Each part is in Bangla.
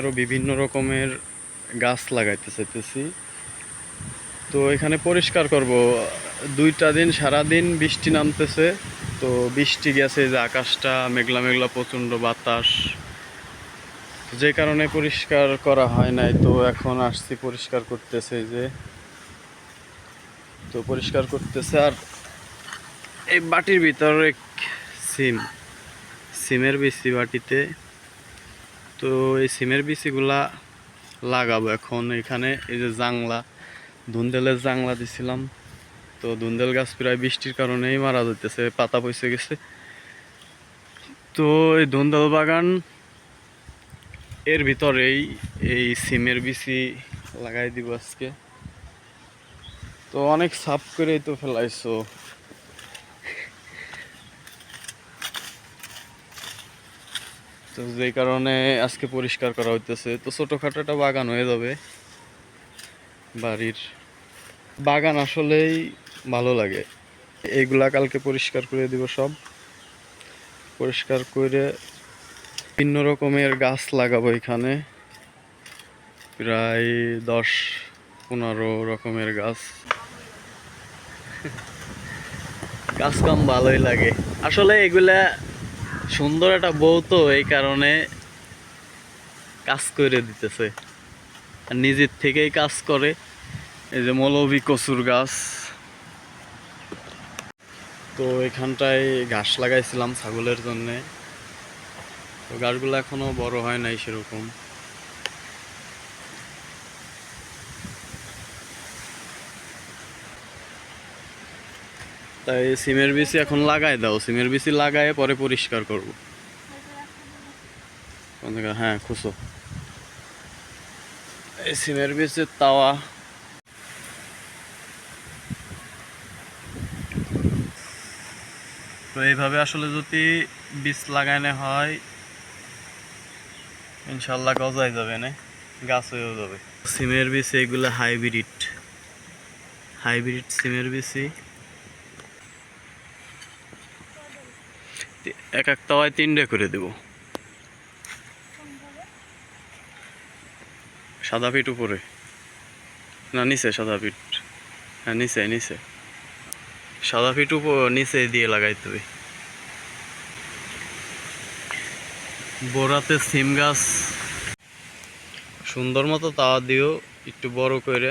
আরও বিভিন্ন রকমের গাছ লাগাইতে চাইতেছি। তো এখানে পরিষ্কার করব, দুইটা দিন সারা দিন বৃষ্টি নামতেছে, তো বৃষ্টি গেছে যে আকাশটা, মেঘলা মেঘলা প্রচণ্ড বাতাস। যে কারণে পরিষ্কার করা হয় নাই, তো এখন আসছি পরিষ্কার করতেছে যে। তো পরিষ্কার করতেছে আর এই বাটির ভিতরে সিম, সিমের বিচি বাটিতে। তো এই সিমের বিচিগুলা লাগাবো এখন। এখানে এই যে জাংলা ধুন্দেলের জাংলা দিছিলাম। তো ধুন্দেল গাছ প্রায় বৃষ্টির কারণেই মারা যেতেছে পাতা পয়সে গেছে। তো এই ধুন্দেল বাগান, এর ভিতরেই এই সিমের বিচি লাগাই দিব আজকে। তো অনেক সাফ করেই তো ফেলাইছো। তো যেই কারণে আজকে পরিষ্কার করা হইতেছে। তো ছোটোখাটো একটা বাগান হয়ে যাবে বাড়ির। বাগান আসলেই ভালো লাগে। এইগুলা কালকে পরিষ্কার করে দিব সব। পরিষ্কার করে ভিন্ন রকমের গাছ লাগাবো এখানে। প্রায় দশ পনেরো রকমের গাছ। গাছ কাম ভালোই লাগে। আসলে এগুলা সুন্দর একটা বউ তো এই কারণে কাজ করে দিতেছে। আর নিজের থেকেই কাজ করে। এই যে মৌলভী কচুর গাছ। তো এখানটায় ঘাস লাগাইছিলাম ছাগলের জন্যে। তো গাছগুলো এখনও বড় হয় নাই সেরকম। তাই সিমের বিচি এখন লাগাই দাও। সিমের বিচি লাগায় পরে পরিষ্কার করব। হ্যাঁ খুশো এই সিমের বিচের তাওয়া। তো এইভাবে আসলে যদি বীজ লাগানো হয়, ইনশাল্লাহ গজাই যাবে না, গাছ হয়েও যাবে। সিমের বীজ এগুলো হাইব্রিড হাইব্রিড সিমের বীজই এক এক তাওয়ায় তিনটে করে দেব। সাদা পিঠ উপরে। না, নিচে সাদা পিঠ। হ্যাঁ নিচে নিচে। সাদা পিঠ নিচে দিয়ে লাগাইতে হবে। বোরাতে সিম গাছ। সুন্দর মতো তাওয়া দিও, একটু বড় করে।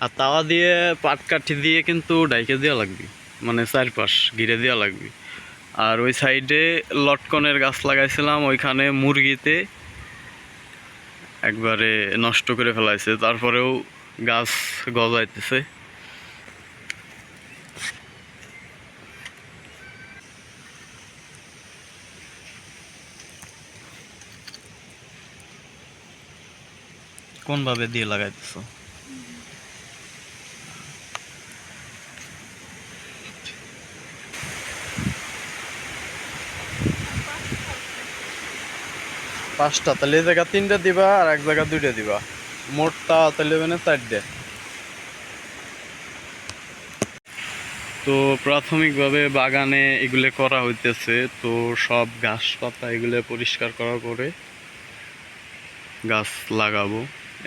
আর তাওয়া দিয়ে পাটকাঠি দিয়ে কিন্তু ডাইকে দেওয়া লাগবে। মানে চারপাশ ঘিরে দেওয়া লাগবে। আর ওই সাইডে লটকনের গাছ লাগাইছিলাম, ওইখানে মুরগিতে একবারে নষ্ট করে ফেলাইছে। তারপরেও গাছ গজাইতেছে। কোনভাবে দিয়ে লাগাইতেছো? পাঁচটা, তাহলে এই জায়গা তিনটা দিবা আর এক জায়গা দুইটা দিবা। মোটটা তাহলে মানে চারটে। তো প্রাথমিকভাবে বাগানে এগুলো করা হইতেছে, তো সব ঘাস পাতা এগুলো পরিষ্কার করার পরে গাছ লাগাবো।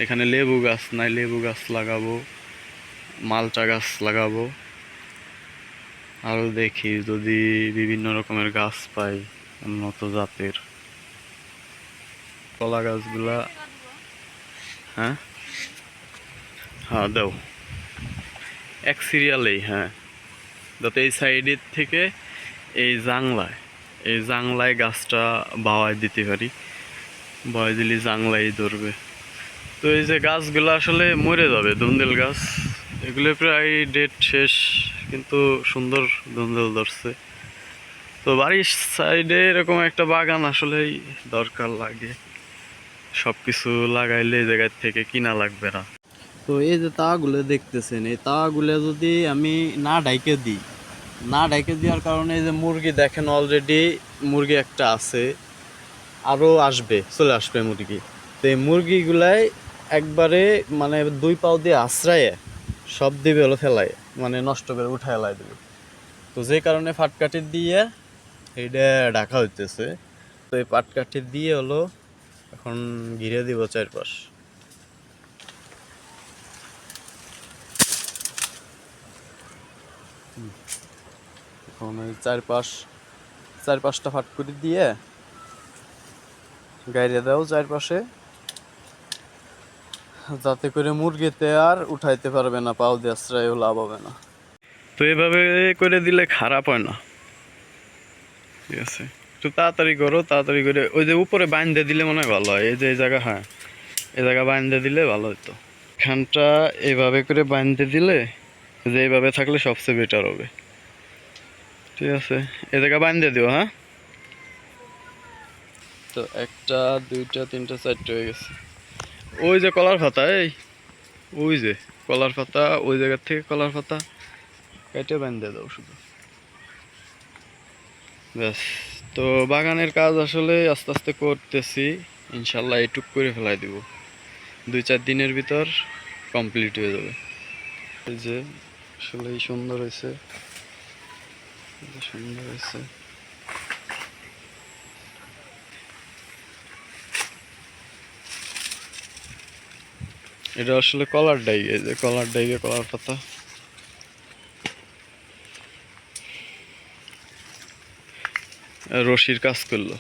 এখানে লেবু গাছ নাই, লেবু গাছ লাগাবো, মালটা গাছ লাগাবো। আরও দেখি যদি বিভিন্ন রকমের গাছ পাই উন্নত জাতের। কলা গাছগুলা। হ্যাঁ? হ্যাঁ দাও। এক সিরিয়ালেই হ্যাঁ। যাতে এই সাইডের থেকে এই জাংলায় এই জাংলায় গাছটা বাওয়ায় দিতে পারি। বাওয়ায় দিলে জাংলাই ধরবে। তো এই যে গাছগুলো আসলে মরে যাবে, দন্দেল গাছ, এগুলো প্রায় ডেট শেষ, কিন্তু সুন্দর দন্দেল ধরছে। তো বাড়ির সাইডে এরকম একটা বাগান আসলেই দরকার লাগে। সব কিছু লাগাইলে এই জায়গার থেকে কিনা লাগবে না। তো এই যে তাগুলো দেখতেছেন, এই তাগুলো যদি আমি না ডাইকে দিই, না ডাইকে দেওয়ার কারণে এই যে মুরগি দেখেন অলরেডি মুরগি একটা আছে আরও আসবে, চলে আসবে মুরগি। তো এই মুরগিগুলাই একবারে মানে দুই পাও দিয়ে আশ্রায়ে সব দিবে হলো ফেলায় মানে নষ্ট করে উঠায় লাই দেবে। তো যে কারণে ফাটকাঠি দিয়ে এইটা ঢাকা হইতেছে। তো এই পাটকাঠি দিয়ে হলো এখন ঘিরে দিব চারপাশ। এখন ওই চারপাশ চারপাশটা ফাট করে দিয়ে গাইরে দাও চারপাশে যাতে করে মুরগিতে আর উঠাইতে পারবে না পাও দিয়ে আশ্রয়ও লাভ হবে না। তো এভাবে করে দিলে খারাপ হয় না। ঠিক আছে? একটু তাড়াতাড়ি করো, তাড়াতাড়ি করে ওই যে উপরে বাইন্ধে দিলে মনে হয় ভালো হয়, এই যে এই জায়গা হ্যাঁ এই জায়গা বাইন্ধে দিলে ভালো হতো খানটা এভাবে করে বাইন্ধে দিলে যে এইভাবে থাকলে সবচেয়ে বেটার হবে। ঠিক আছে এই জায়গা বাইন্ধে দিও হ্যাঁ। তো একটা, দুইটা, তিনটা, চারটে হয়ে গেছে। ওই যে কলার পাতা, এই, ওই যে কলার পাতা, ওই জায়গার থেকে কলার পাতা, কেটে বেঁধে দাও শুধু। ব্যাস। তো বাগানের কাজ আসলে আস্তে আস্তে করতেছি। ইনশাল্লাহ এটুক করে ফেলাই দিব। দুই চার দিনের ভিতর কমপ্লিট হয়ে যাবে। এই যে আসলে সুন্দর হয়েছে। সুন্দর হয়েছে। এটা আসলে কলার ডাই এই যে কলার ডাইগে, কলার পাতা। রশির কাজ করল।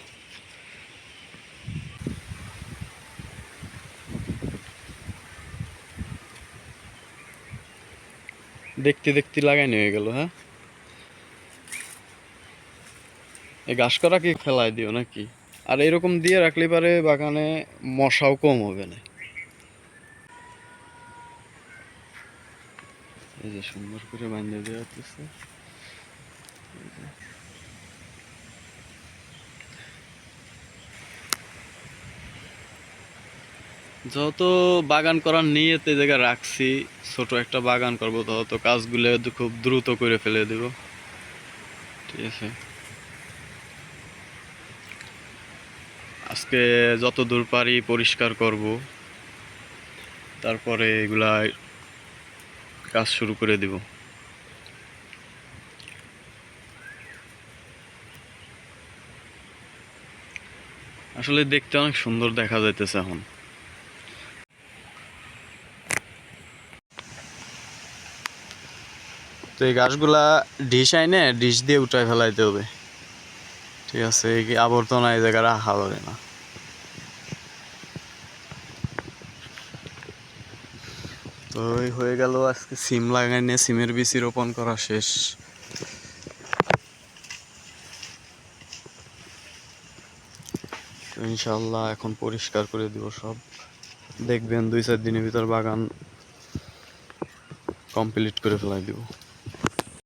দেখতে দেখতে লাগাই নিয়ে গেল হ্যাঁ? এই ঘাস করা কি ফেলাই দিও নাকি? আর এরকম দিয়ে রাখলে পারে বাগানে মশাও কম হবে না। এই যে সুন্দর করে বানিয়ে দেওয়া হচ্ছে যত বাগান করার নিয়েতে জায়গায় রাখছি, ছোট একটা বাগান করব, তত কাজগুলো খুব দ্রুত করে ফেলে দেব। ঠিক আছে? আজকে যত দূর পারি পরিষ্কার করব। তারপরে এগুলা কাজ শুরু করে দিব। আসলে দেখতে অনেক সুন্দর দেখা যাইতেছে এখন। তো এই গাছগুলা ডিশ আইনে, ডিশ দিয়ে উঠায় ফেলাইতে হবে। ঠিক আছে, এই আবর্তনা এই জায়গায় রাখা যাবে না। তো এই হয়ে গেল আজকে সিম লাগাইনে, সিমের বিচি রোপণ করা শেষ। ইনশাল্লাহ এখন পরিষ্কার করে দিব সব। দেখবেন দুই চার দিনের ভিতর বাগান কমপ্লিট করে ফেলাই দিব।